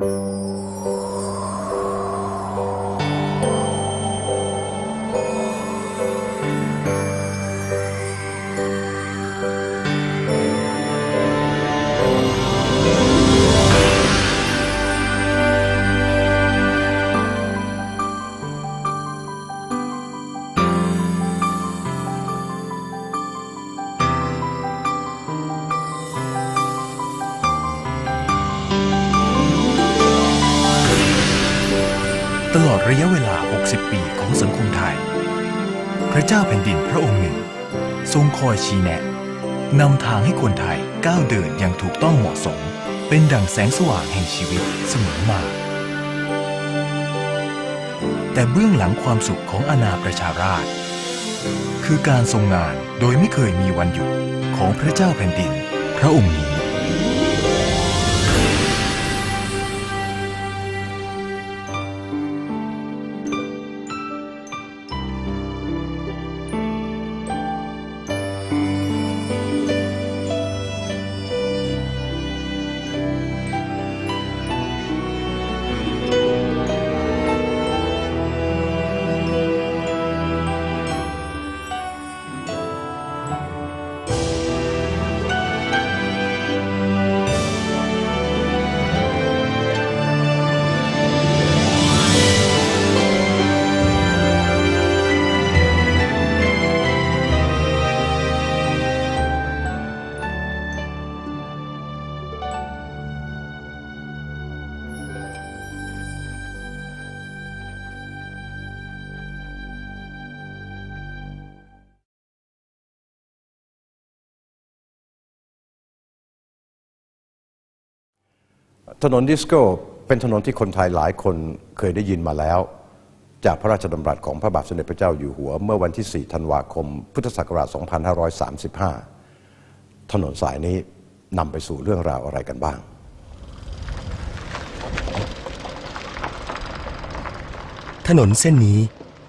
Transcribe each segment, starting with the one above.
ต ระเจ้าแผ่นดินพระองค์หนึ่ง ทรงคอยชี้แนะนำทางให้คนไทยก้าวเดินอย่างถูกต้องเหมาะสม เป็นดั่งแสงสว่างแห่งชีวิตเสมอมา แต่เบื้องหลังความสุขของอาณาประชาราษฎร์คือการทรงงานโดยไม่เคยมีวันหยุดของพระเจ้าแผ่นดิน พระองค์นี้ ถนนดิสโก้เป็นถนนที่คนไทยหลายคนเคยได้ยินมาแล้ว จากพระราชดำรัสของพระบาทสมเด็จพระเจ้าอยู่หัว เมื่อวันที่ 4 ธันวาคม พุทธศักราช 2535 ถนนสายนี้นำไปสู่เรื่องราวอะไรกันบ้าง ถนนเส้นนี้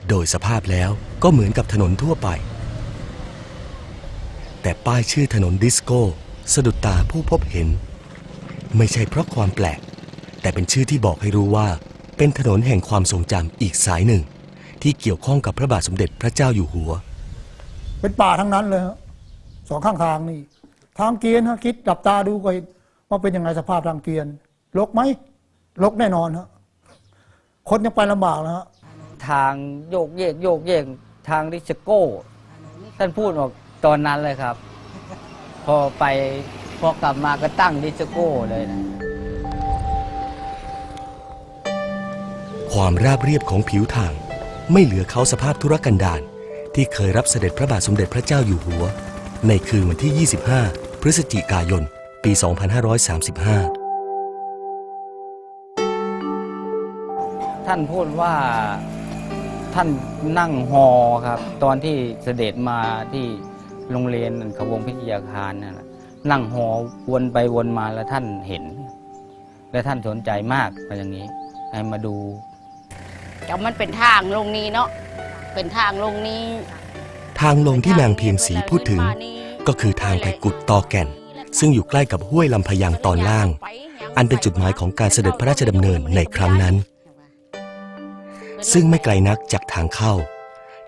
โดยสภาพแล้วก็เหมือนกับถนนทั่วไป แต่ป้ายชื่อถนนดิสโก้สะดุดตาผู้พบเห็น ไม่ใช่เพราะความแปลก แต่เป็นชื่อที่บอกให้รู้ว่า เป็นถนนแห่งความทรงจำอีกสายหนึ่ง ที่เกี่ยวข้องกับพระบาทสมเด็จพระเจ้าอยู่หัว เป็นป่าทั้งนั้นเลยฮะสองข้างทางนี่ ทางเกวียนฮะคิดจับตาดูก็เห็นว่าเป็นยังไงสภาพทางเกวียนลกไหมลกแน่นอนฮะคนยังไปลำบากนะฮะทางโยกเยกโยกเยกทางดิสโก้ท่านพูดออกตอนนั้นเลยครับ พอไป พอกลับมาก็ตั้งดิสโก้เลยนะความราบเรียบของผิวทาง ไม่เหลือเขาสภาพธุรกันดารที่เคยรับเสด็จพระบาทสมเด็จพระเจ้าอยู่หัว ในคืนวันที่ 25 พฤศจิกายน ปี 2535 ท่านพูดว่าท่านนั่งฮอครับ ตอนที่เสด็จมาที่โรงเรียนเขาวงพิทยาคารนั่นน่ะ นั่งฮอวนไปวนมาแล้วท่านเห็น และท่านสนใจมากไปอย่างนี้ ให้มาดูก็มันเป็นทางลงนี้เนาะเป็นทางลงนี้ ทางลงที่นางเพียงสีพูดถึง ก็คือทางไปกุดตอแก่น ซึ่งอยู่ใกล้กับห้วยลำพะยังตอนล่าง อันเป็นจุดหมายของการเสด็จพระราชดำเนินในครั้งนั้น ซึ่งไม่ไกลนักจากทางเข้า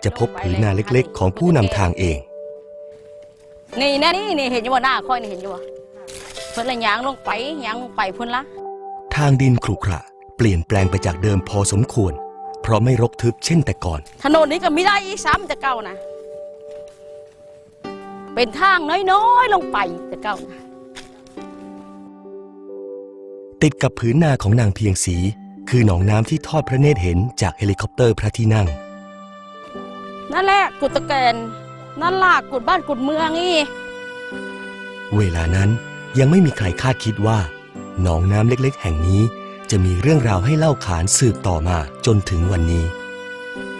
จะพบผืนนาเล็กๆ ของผู้นำทางเอง นี่นะนี่นี่เห็นอยู่ว่าหน้าค่อยนี่เห็นอยู่ว่าเพิ่นละยางลงไปยางลงไปเพิ่นละ ทางดินขรุขระเปลี่ยนแปลงไปจากเดิมพอสมควร เพราะไม่รกทึบเช่นแต่ก่อน ถนนนี้ก็ไม่ได้อีกซ้ำแต่เก่านะเป็นทางน้อยๆลงไปแต่เก่านะติดกับผืนนาของนางเพียงสี คือหนองน้ำที่ทอดพระเนตรเห็นจากเฮลิคอปเตอร์พระที่นั่ง นั่นแหละกุดตะแกน นั่นล่ะกุดบ้านกุดเมืองนี่เวลานั้นยังไม่มีใครคาดคิดว่า หนองน้ำเล็กๆ แห่งนี้ จะมีเรื่องราวให้เล่าขานสืบต่อมาจนถึงวันนี้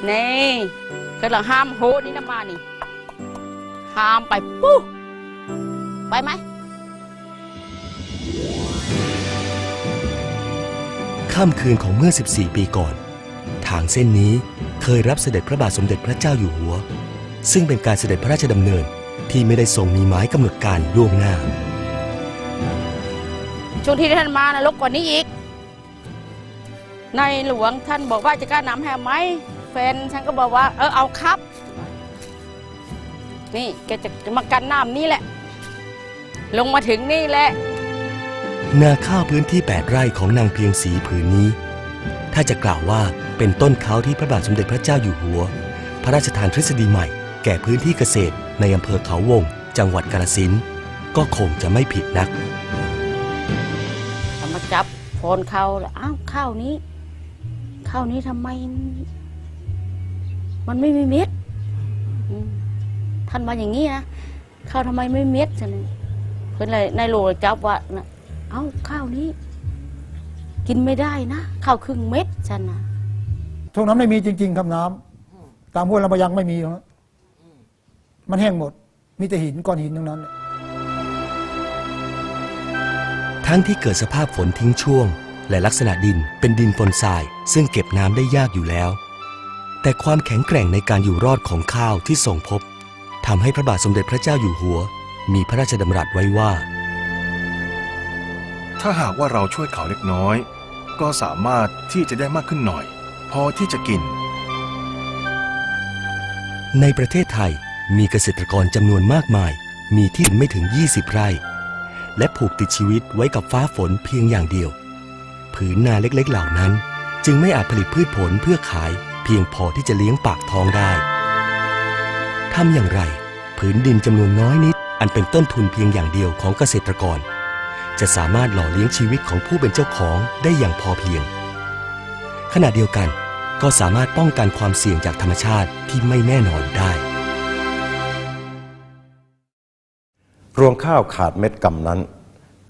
นี่ก็เราห้ามโหนี่นะมานี่ห้ามไปปุ๊บไปไหมค่ำคืนของเมื่อ 14 ปีก่อน ทางเส้นนี้เคยรับเสด็จพระบาทสมเด็จพระเจ้าอยู่หัว ซึ่งเป็นการเสด็จพระราชดำเนินที่ไม่ได้ทรงมีหมายกำหนดการล่วงหน้า ช่วงที่ท่านมานะลกกว่านี้อีก ในหลวงท่านบอกว่าจะกล้านำให้ไหมแฟนฉันก็บอกว่า เออเอาครับ นี่แกจะจะมากันน้ำนี่แหละ ลงมาถึงนี่แหละ นาข้าวพื้นที่ 8 ไร่ของนางเพียงศรีผืนนี้ ถ้าจะกล่าวว่าเป็นต้นเขาที่พระบาทสมเด็จพระเจ้าอยู่หัว พระราชทานทฤษฎีใหม่ แก่พื้นที่เกษตรในอำเภอเขาวง จังหวัดกาฬสินธุ์ก็คงจะไม่ผิดนักเอามาจับโฟนเขาแล้วอ้าวข้าวนี้ ข้าวนี้ทำไม มันไม่มีเม็ดอืมท่านว่าอย่างนี้นะข้าวทำไมไม่มีเม็ดฉันเลยเพื่อนเลยในโลเลยจับว่านะเอ้าข้าวนี้ กินไม่ได้นะข้าวครึ่งเม็ดฉันนะ ช่วงนั้นไม่มีจริง ๆครับน้ำตามห้วยลำปะยังไม่มีหรอกฮะ มันแห้งหมด มีแต่หินก้อนหินทั้งนั้น ทั้งที่เกิดสภาพฝนทิ้งช่วง และลักษณะดินเป็นดินปนทราย ซึ่งเก็บน้ำได้ยากอยู่แล้ว แต่ความแข็งแกร่งในการอยู่รอดของข้าวที่ส่งพบทำให้พระบาทสมเด็จพระเจ้าอยู่หัว มีพระราชดำรัสไว้ว่า ถ้าหากว่าเราช่วยเขาเล็กน้อย ก็สามารถที่จะได้มากขึ้นหน่อย พอที่จะกิน ในประเทศไทย มีเกษตรกรจำนวนมากมาย มีที่ดินไม่ถึง 20 ไร่ และผูกติดชีวิตไว้กับฟ้าฝนเพียงอย่างเดียว ผืนนาเล็กๆเหล่านั้น จึงไม่อาจผลิตพืชผลเพื่อขายเพียงพอที่จะเลี้ยงปากท้องได้ทำอย่างไร ผืนดินจำนวนน้อยนิด อันเป็นต้นทุนเพียงอย่างเดียวของเกษตรกร จะสามารถหล่อเลี้ยงชีวิตของผู้เป็นเจ้าของได้อย่างพอเพียง ขณะเดียวกันก็สามารถป้องกันความเสี่ยงจากธรรมชาติที่ไม่แน่นอนได้ รวงข้าวขาดเม็ดกำนั้น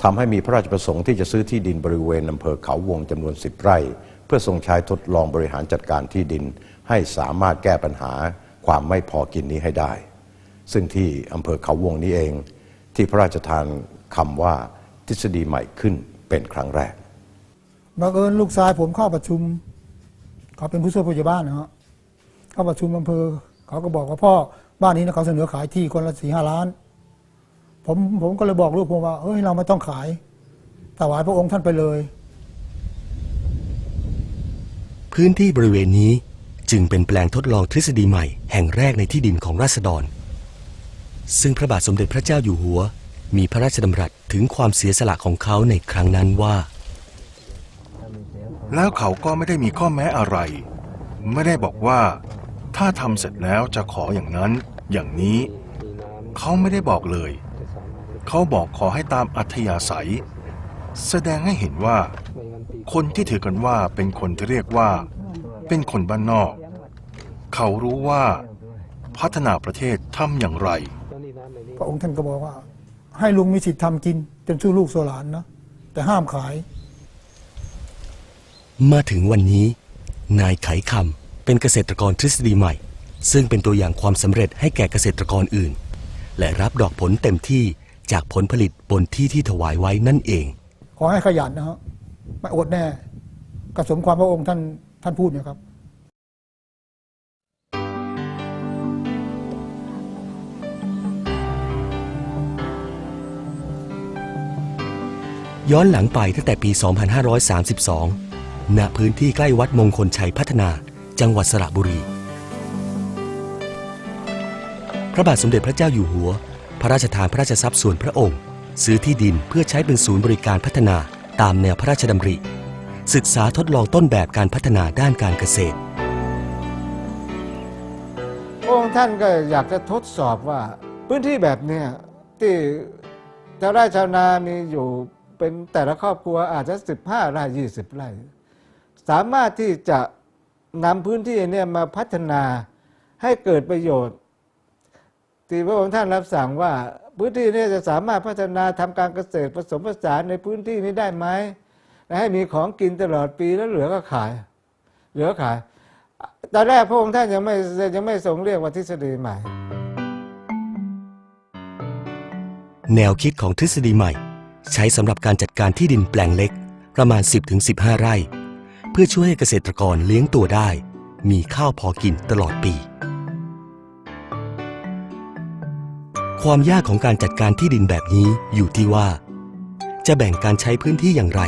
ทำให้มีพระราชประสงค์ที่จะซื้อที่ดินบริเวณอำเภอเขาวงจำนวน10ไร่ เพื่อทรงใช้ทดลองบริหารจัดการที่ดิน ให้สามารถแก้ปัญหาความไม่พอกินนี้ให้ได้ ซึ่งที่อำเภอเขาวงนี้เอง ที่พระราชทานคำว่าทฤษฎีใหม่ขึ้นเป็นครั้งแรกบังเอิญลูกชายผมเข้าประชุม เขาเป็นผู้ช่วยผู้ใหญ่บ้านนะฮะเข้าประชุมอำเภอ เขาก็บอกว่าพ่อบ้านนี้นะเขาเสนอขายที่คนละสี่ห้าล้าน ผมผมก็เลยบอกลูกผมว่าเอ้ยเราไม่ต้องขายถวายพระองค์ท่านไปเลย พื้นที่บริเวณนี้จึงเป็นแปลงทดลองทฤษฎีใหม่แห่งแรกในที่ดินของราษฎร ซึ่งพระบาทสมเด็จพระเจ้าอยู่หัว มีพระราชดำรัสถึงความเสียสละของเขาในครั้งนั้นว่า แล้วเขาก็ไม่ได้มีข้อแม้อะไร ไม่ได้บอกว่า ถ้าทำเสร็จแล้วจะขออย่างนั้น อย่างนี้ เขาไม่ได้บอกเลย เขาบอกขอให้ตามอัธยาศัย แสดงให้เห็นว่า คนที่ถือกันว่าเป็นคนที่เรียกว่า เป็นคนบ้านนอก เขารู้ว่าพัฒนาประเทศทำอย่างไร พระองค์ท่านก็บอกว่า ให้ลุงมีสิทธิ์ทำกินจนสู้ลูกโซหลานนะแต่ห้ามขาย มาถึงวันนี้ นายไขคำเป็นเกษตรกรทฤษฎีใหม่ ซึ่งเป็นตัวอย่างความสำเร็จให้แก่เกษตรกรอื่น และรับดอกผลเต็มที่ จากผลผลิตบนที่ที่ถวายไว้นั่นเอง ขอให้ขยันนะฮะไม่อดแน่กระสมความพระองค์ท่านท่านพูดเนี่ยครับ ย้อนหลังไปตั้งแต่ปี 2532 ณ พื้นที่ใกล้วัดมงคลชัยพัฒนา จังหวัดสระบุรี พระบาทสมเด็จพระเจ้าอยู่หัว พระราชทานพระราชทรัพย์ส่วนพระองค์ ซื้อที่ดินเพื่อใช้เป็นศูนย์บริการพัฒนาตามแนวพระราชดำริ ศึกษาทดลองต้นแบบการพัฒนาด้านการเกษตร องค์ท่านก็อยากจะทดสอบว่าพื้นที่แบบเนี้ยที่ชาวไร่ชาวนามีอยู่เป็นแต่ละครอบครัวอาจจะ15ไร่20ไร่สามารถที่จะนำพื้นที่เนี่ยมาพัฒนาให้เกิดประโยชน์ ที่พระองค์ท่านรับสั่งว่าพื้นที่นี้จะสามารถพัฒนาทำการเกษตรผสมผสานในพื้นที่นี้ได้ไหมและให้มีของกินตลอดปีแล้วเหลือก็ขาย เหลือขายตอนแรกพระองค์ท่านยังไม่ยังไม่ทรงเรียกว่าทฤษฎีใหม่ แนวคิดของทฤษฎีใหม่ ใช้สำหรับการจัดการที่ดินแปลงเล็ก ประมาณ 10-15 ไร่ เพื่อช่วยให้เกษตรกรเลี้ยงตัวได้ มีข้าวพอกินตลอดปี ความยากของการจัดการที่ดินแบบนี้อยู่ที่ว่า จะแบ่งการใช้พื้นที่อย่างไร